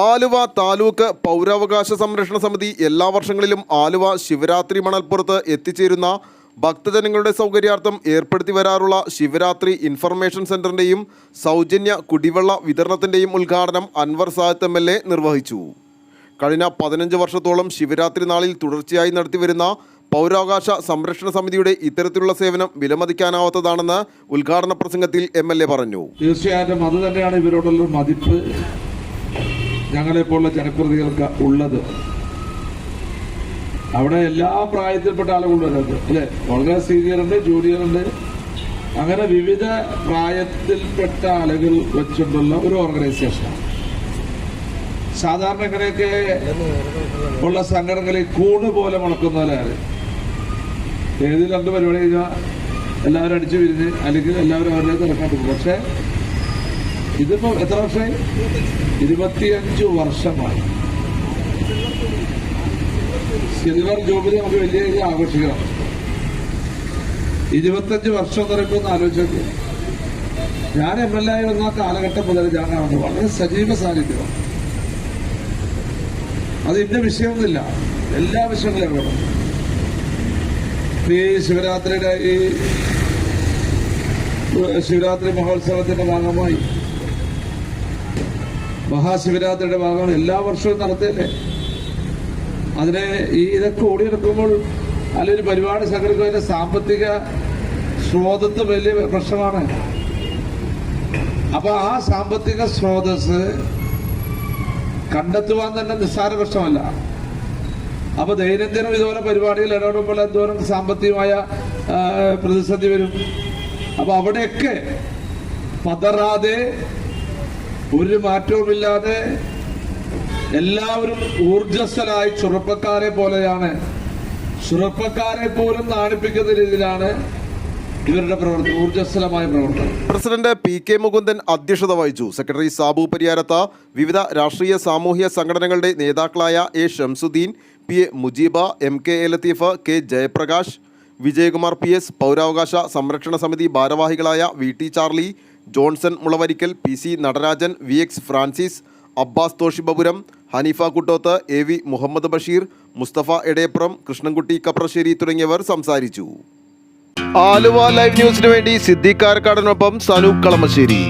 ആലുവ താലൂക്ക് പൗരാവകാശ സംരക്ഷണ സമിതി എല്ലാ വർഷങ്ങളിലും ആലുവ ശിവരാത്രി മണൽപ്പുറത്ത് എത്തിച്ചേരുന്ന ഭക്തജനങ്ങളുടെ സൗകര്യാർത്ഥം ഏർപ്പെടുത്തി വരാറുള്ള ശിവരാത്രി ഇൻഫർമേഷൻ സെന്ററിന്റെയും സൗജന്യ കുടിവെള്ള വിതരണത്തിന്റെയും ഉദ്ഘാടനം അൻവർ സാഹിത്ത് എം നിർവഹിച്ചു. കഴിഞ്ഞ പതിനഞ്ച് വർഷത്തോളം ശിവരാത്രി നാളിൽ തുടർച്ചയായി നടത്തിവരുന്ന പൗരാവകാശ സംരക്ഷണ സമിതിയുടെ ഇത്തരത്തിലുള്ള സേവനം വിലമതിക്കാനാവാത്തതാണെന്ന് ഉദ്ഘാടന പ്രസംഗത്തിൽ എ പറഞ്ഞു. തീർച്ചയായിട്ടും അത് തന്നെയാണ് ഇവരോടുള്ള മതിപ്പ്. ഞങ്ങളെപ്പോലുള്ള ജനപ്രതികൾക്ക് ഉള്ളത്. അവിടെ എല്ലാ പ്രായത്തിൽപ്പെട്ട ആളുകളും വരുന്നത് അല്ലെ? വളരെ സീനിയർ ഉണ്ട് ജൂനിയർ ഉണ്ട് അങ്ങനെ വിവിധ പ്രായത്തിൽപ്പെട്ട ആളുകൾ വെച്ചിട്ടുള്ള ഒരു ഓർഗനൈസേഷനാണ്. സാധാരണ ഇങ്ങനെയൊക്കെ ഉള്ള സംഘടനകളിൽ കൂണ് പോലെ മുളക്കുന്നവരാണ് ഏത് രണ്ട് പരിപാടി കഴിഞ്ഞാൽ എല്ലാവരും അടിച്ചു പിരിഞ്ഞ് അല്ലെങ്കിൽ എല്ലാവരും അവരുടെ തിരക്കാട്ട് പോകും. പക്ഷേ ഇതിപ്പോ എത്ര വർഷമായി? ഇരുപത്തിയഞ്ചു വർഷമായി. സിൽവർ ജൂബിലി നമുക്ക് വലിയ രീതിയിൽ ആഘോഷിക്കണം. ഇരുപത്തഞ്ച് വർഷം എന്ന് പറയുമ്പോൾ ആലോചിച്ചു ഞാൻ എം എൽ എ ആയി വന്ന കാലഘട്ടം മുതൽ ഞാൻ കാണുന്നത് വളരെ സജീവ സാന്നിധ്യമാണ് അത് ഇന്ന വിഷയമൊന്നുമില്ല. എല്ലാ വിഷയങ്ങളും വേണം ഈ ശിവരാത്രിയുടെ ഈ ശിവരാത്രി മഹോത്സവത്തിന്റെ ഭാഗമായി മഹാശിവരാത്രിയുടെ ഭാഗമാണ് എല്ലാ വർഷവും നടത്തിയല്ലേ അതിനെ ഈ ഇതൊക്കെ ഓടിയെടുക്കുമ്പോൾ അല്ലെങ്കിൽ പരിപാടി സംഘടിക്കുന്നതിന്റെ സാമ്പത്തിക സ്രോതത്ത് വലിയ പ്രശ്നമാണ്. അപ്പൊ ആ സാമ്പത്തിക സ്രോതസ് കണ്ടെത്തുവാൻ തന്നെ നിസ്സാര പ്രശ്നമല്ല. അപ്പൊ ദൈനംദിനം ഇതുപോലെ പരിപാടിയിൽ ഇടപെടുമ്പോൾ എന്തോരം സാമ്പത്തികമായ പ്രതിസന്ധി വരും. അപ്പൊ അവിടെയൊക്കെ പതറാതെ ഒരു മാറ്റവുമില്ലാതെ എല്ലാവരും ഊർജസ്വലായി ചെറുപ്പക്കാരെ പോലെയാണ്. ചെറുപ്പക്കാരെ പോലും നാണിപ്പിക്കുന്ന രീതിയിലാണ് ഇവരുടെ പ്രവർത്തനം ഊർജസ്വലമായ പ്രവർത്തനം. പ്രസിഡന്റ് പി കെ മുകുന്ദൻ അധ്യക്ഷത വഹിച്ചു. സെക്രട്ടറി സാബു പരിയാരത്ത വിവിധ രാഷ്ട്രീയ സാമൂഹ്യ സംഘടനകളുടെ നേതാക്കളായ A Shamsuddin P A Mujeeb M K A Latheef K Jayaprakash Vijayakumar P S പൗരാവകാശ സംരക്ഷണ സമിതി ഭാരവാഹികളായ V T Charlie Johnson Mulavarikkal P C Natarajan V X Francis Abbas Thoshibapuram Haneefa Kuttoth A V Muhammad Basheer Musthafa Edayappuram Krishnankutty Kaprassery തുടങ്ങിയവർ സംസാരിച്ചു. Aluva live ന്യൂസിനു വേണ്ടി സിദ്ദീഖ് കാരക്കാടനൊപ്പം സനൂപ് കളമശ്ശേരി.